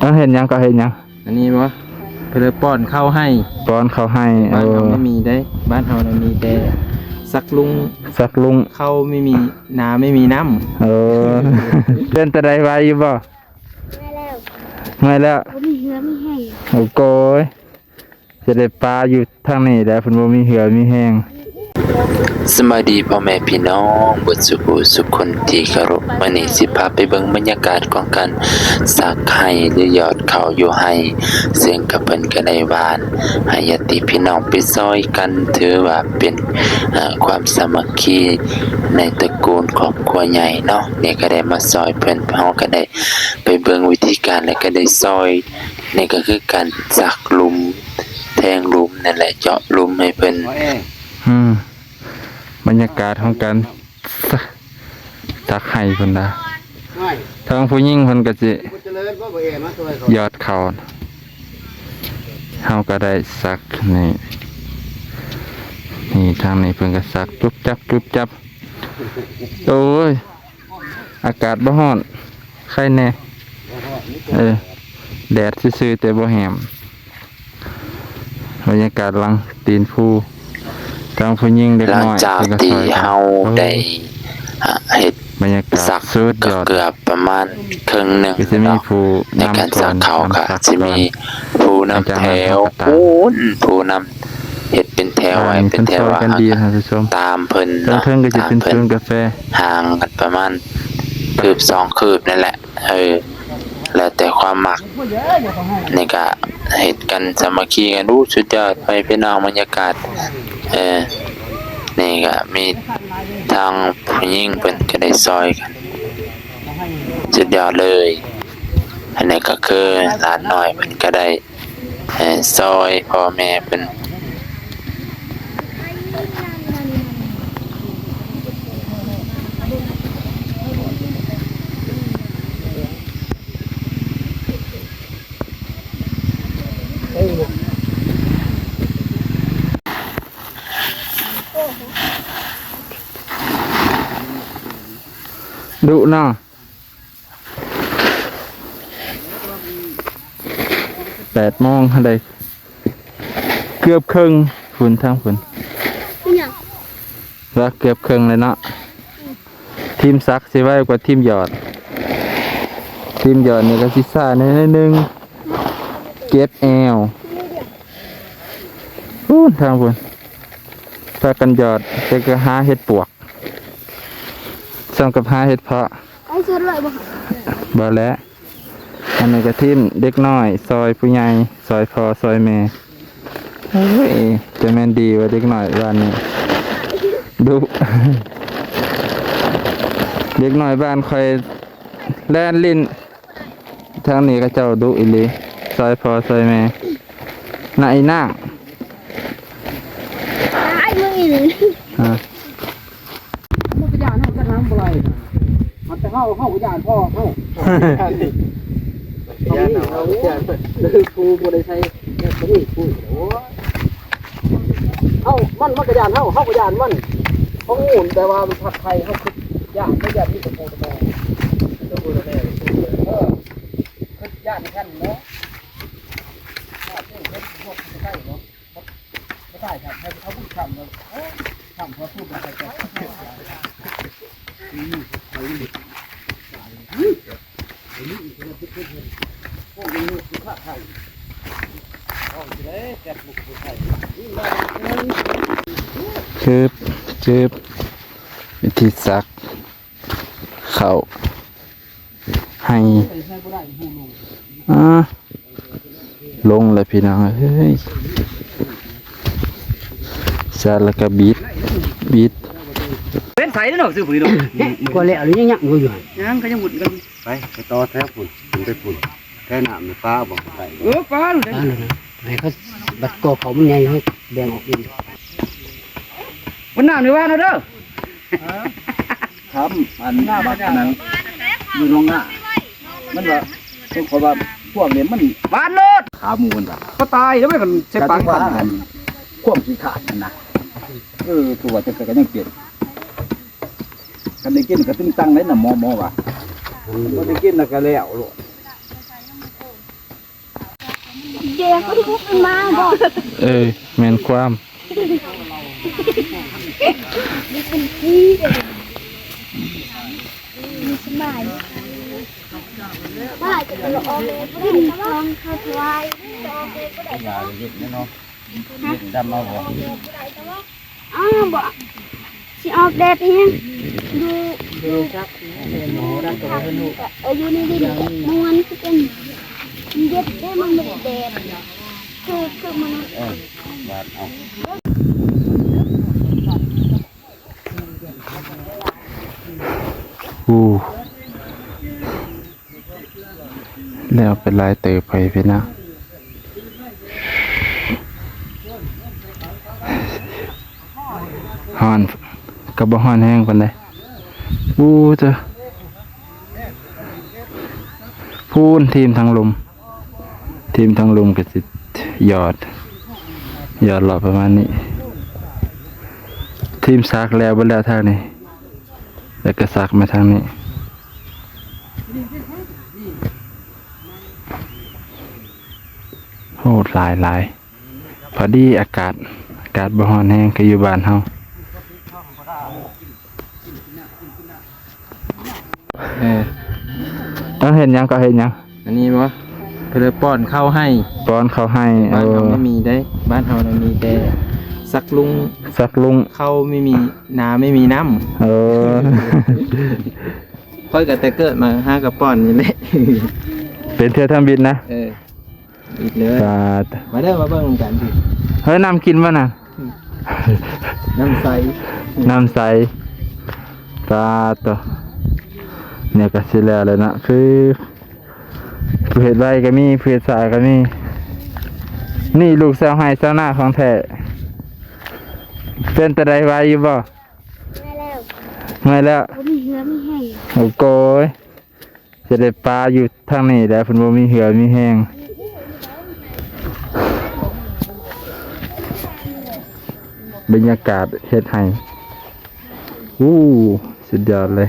เออเห็นหยังก็เห็นหยังอันนี้บ่เพื่อป้อนข้าวให้ป้อนเขาให้เอบ้านอเราไม่มีได้ บ้านเราเรามีแต่สักลุงสักลุงเข้าวไม่มีนาไม่มีน้เออเป็นตะไดไว้อยู่บ่ไม่แล้วไม่แล้วบ่มีเหือมีแห้งโอ้โกยจะได้ปลาอยู่ทางนี้แหล้วเพิ่นบ่มีเหือมีแห้ง สวัสดีพ่อแม่พี่น้องเบุตรสุขุสุขคนที่เคารพวันนี้สิพาไปเบิ่งบรรยากาศของการสักไห้หรือยอดเขาอยู่ไห้เสียงกับเพิ่นก็ได้หวานให้ญาติพี่น้องไปซอยกันถือว่าเป็นเอ่อความสามัคคีในตระกูลครอบครัวใหญ่เนาะนี่ก็ได้มาซอยเพิ่นเฮาก็ได้ไปเบิ่งวิธีการแล้วก็ได้ซอยนี่ก็คือการสักหลุมแทงหลุมนั่นแหละเจาะหลุมให้เพิ่นอืม บรรยากาศของการสักสักไห้เพิ่นนะทางผู้หญิงเพิ่นก็สิยอดเขาเฮาก็ได้สักนี่นี่ทางนี้เพิ่นก็สักจุบจับจุบจับโอ้ยอากาศบ่ร้อนใครแน่เออแดดซื่อๆแต่บ่แหมบรรยากาศหลังตีนผู้ ทางผู้หญิงเด็กหลังน้อยจากพิ่นก็ที่ซอยกันเฮาได้อะเฮ็ดบรรยากาศสักสุดก็ยอดเกือบประมาณครึ่งหนึ่งก็จะมีเนาะ ผู้ในการนำก่สัอกนเขาค่ะนำสักจะก่อน มีผู้นำแถวอาจารย์ผู้ผู้นำเฮ็ดเป็นแถวไว้อ่าเป็นแถวพิ่ซอยว่ากันดีท่านผู้ชมตามเพิ่นเทิงเนาะเทิงก็จะตามเป็นเพิ่ศูนนย์กาแฟห่างกันประมาณคืบสองคืบนั่นแหละเออแล้วแต่ความมักนี่ก็เฮ็ดกันสามัคคีกันดูสุดยอดไปพี่น้องบรรยากาศ เออนี่ก็มีทางผู้หญิงเพิ่นก็ได้ซอยกันสุดยอดเลย อันนี้ก็คือหลานน้อยเพิ่นก็ได้ซอยพ่อแม่เพิ่น ดุเนาะแปดโมงอะไรเกือบครึ่งฝุ่นทางฝุ่นเป็นหยังแล้วเกือบครึ่งเลยเนาะทีมซักสิไว้กว่าทีมหยอด ทีมหยอดนี่ก็สิซ่าหนิดนึงเก็บแอวฝุ่นทางฝุ่นพากันหยอดแต่ก็หาเห็ดปวก ซ้ำกับหาเห็ดเพาะไอ้สุดเลยบ่บ่แล้วอันนี้ก็ทิมเด็กน้อย ซอยผู้ใหญ่ซอยพอซอยแม่โอ้ยจะแม่นดีว่าเด็กน้อยบ้านนี้ดุเด็กน้อยบ้านคอยแล่นลิ้นทางนี้ก็เจ้าดุอีหลีซอยพอซอยแม่น่าอีนางตายมึงอีหลีอ่ามันก็ยา น้ำบ่ไหลนะมันแต่เฮาเฮาก็ยานพ่อเฮาำย่านเอาคือครูบ่ได้ใช้เนี่ยบ่นี่ครูโอ้เฮามันมันก็ยานเฮาเฮาก็ยานมันเขางูนแต่ว่ามันผัดไทยเฮาคือยานไม่ยานที่ตะโกตะแม่ตะโกตะแม่เออคือยานแค่นั้นเนาะยานนี่เฮ็ดพวกใกล้เนาะไม่ใช่ครับให้เขาพูดคำเนาะเอ้ยคำเขาพูดอะไรกัน คืบคืบวิธีซัก เข้าให้อ่าลงเลยพี่น้องเฮ้ยซาลก็บิดบิด เป็นไสเนาะซื้อปุ๋ยเนาะก็แล้วหรือยังยังอยู่อยู่ยังก็ยังหมุนกันไปไปต่อแท้ฝุ่นถึงไปฝุ่นแท้หนามในป้าบอกใส่เออป้าดูได้อ่าเลยนะให้เขาบัดก็เขามันใหญ่ให้แบ่งออกเป็นวันหน้าหรือว่าเนาะเด้อครับอันหน้าบ้านนั้นอยู่ตรงหน้ามันว่าต้องขอว่าพวกนี้มันบ้านโลดขาหมูมันแบบก็ตายแล้วไม่กันใช้ปากว่ากันอันควบขี้ขาดนั่นนะเออตัวจะก็ยังเปลี่ยน กันได้กินก็ตึ้งตั้งเลยนะหมอหมอว่ะก็ได้กินแล้วก็แล้วโลดแกก็ทุกข์มาบอกเออแม่นความนี่เป็นที่มีสบายว่าจะเป็นออกเลยกินทองข้าวถวายจะออกเลยก็ได้อย่าเลยเฮ็ดแน่เนาะดำเอาบ่อ้าวบอกสิออกแดดเอง ดูดูครับเป็นหมูรักตัวเป็นลูกเอออยู่ในดินนวลที่เป็นเย็ดได้มันไม่แดดคือคือมันเออบาดเอาอู้แล้วเป็นลายเติบไปพี่นะฮอนกับบ่ฮอนแห้งปานใดอู้ เจ้าพูนทีมทางลม ทีมทางลมก็สิหยอด หยอดหลอดประมาณนี้ ทีมซักแล้วบ่แล้วทางนี้ แล้วก็ซักมาทางนี้โหดหลายหลายพอดีอากาศ อากาศบ่ร้อนแห้งก็อยู่บ้านเฮา เออต้องเห็นหยังก็เห็นหยังอันนี้วะเพื่อป้อนข้าวให้ป้อนเขาให้บ้านเอเราอไม่มีได้ บ้านเราเรามีแต่สักลุงสักลุงเข้าวไม่มีนาไม่มีน้เออำค่อยกับแต่เกิดมาห้ากับป้อนนี่แหละเป็นเที่ยวทำบินนะเอออีกเลยสาดมาเด้อมาเบิ่งกันสิเฮ้ยน้ำกินวะน่ะน้ำใสน้ำใสตาตัว เนี่ยก็สิแล้วเลยนะคือผู้เห็ดใบก็มีผู้เห็ดสายก็มีนี่ลูกสาวไห้สาวหน้าของแท้เป็นแต่ใดไว้อยู่บ่ไม่แล้วไม่แล้วผมมีเหือมีแห้งโอ้โกยจะได้ปลาอยู่ทางนี้แหล้วเพิ่นบ่มีเหือมีแห้งบรรยากาศเฮ็ดให้อู้สุดยอดเลย